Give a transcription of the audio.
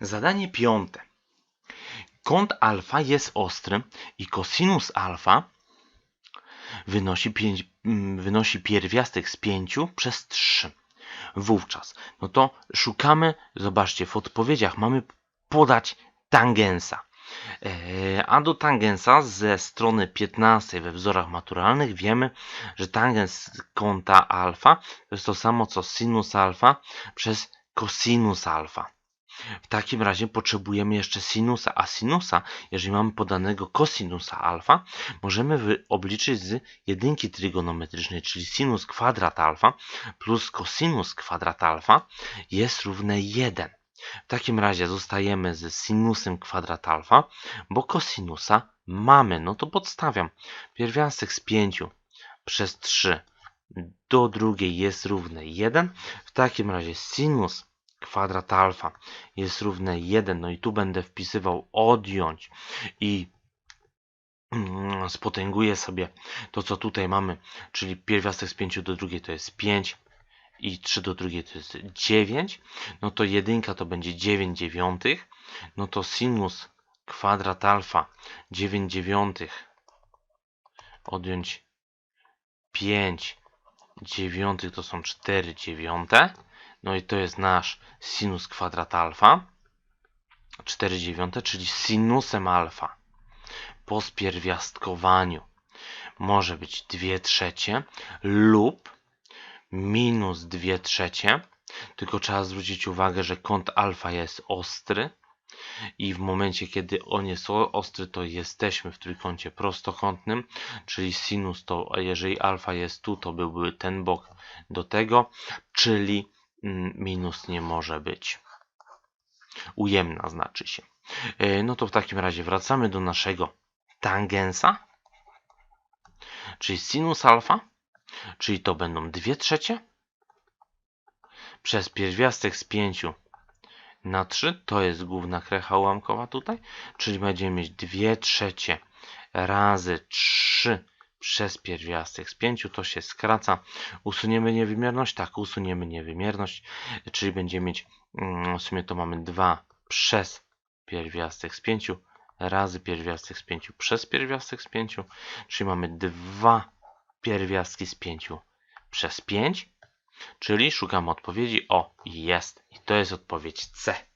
Zadanie piąte. Kąt alfa jest ostry i kosinus alfa wynosi, mm, wynosi pierwiastek z 5 przez 3. Wówczas, no to szukamy, zobaczcie, w odpowiedziach mamy podać tangensa. E, A do tangensa ze strony 15 we wzorach maturalnych wiemy, że tangens kąta alfa to jest to samo co sinus alfa przez cosinus alfa. W takim razie potrzebujemy jeszcze sinusa, a sinusa, jeżeli mamy podanego kosinusa alfa, możemy obliczyć z jedynki trygonometrycznej, czyli sinus kwadrat alfa plus cosinus kwadrat alfa jest równe 1. W takim razie zostajemy z sinusem kwadrat alfa, bo kosinusa mamy. No to podstawiam. Pierwiastek z 5 przez 3 do drugiej jest równe 1. W takim razie sinus kwadrat alfa jest równe 1. No i tu będę wpisywał odjąć i spotęguję sobie to, co tutaj mamy, czyli pierwiastek z 5 do drugiej to jest 5 i 3 do drugiej to jest 9. No to jedynka to będzie 9 dziewiątych. No to sinus kwadrat alfa 9 dziewiątych odjąć 5 dziewiątych to są 4 dziewiąte. No i to jest nasz sinus kwadrat alfa. 4 dziewiąte, czyli sinusem alfa po spierwiastkowaniu może być 2 trzecie lub minus 2 trzecie. Tylko trzeba zwrócić uwagę, że kąt alfa jest ostry i w momencie, kiedy on jest ostry, to jesteśmy w trójkącie prostokątnym, czyli sinus to, jeżeli alfa jest tu, to byłby ten bok do tego, czyli minus nie może być. Ujemna znaczy się. E, No to w takim razie wracamy do naszego tangensa, czyli sinus alfa, czyli to będą 2 trzecie przez pierwiastek z 5 na 3, to jest główna krecha ułamkowa tutaj, czyli będziemy mieć 2 trzecie razy 3 przez pierwiastek z 5, to się skraca. Usuniemy niewymierność? Tak, usuniemy niewymierność, czyli będziemy mieć, mm, w sumie to mamy 2 przez pierwiastek z 5 razy pierwiastek z 5 przez pierwiastek z 5, czyli mamy 2 pierwiastki z 5 przez 5, czyli szukamy odpowiedzi. O, jest. I to jest odpowiedź C.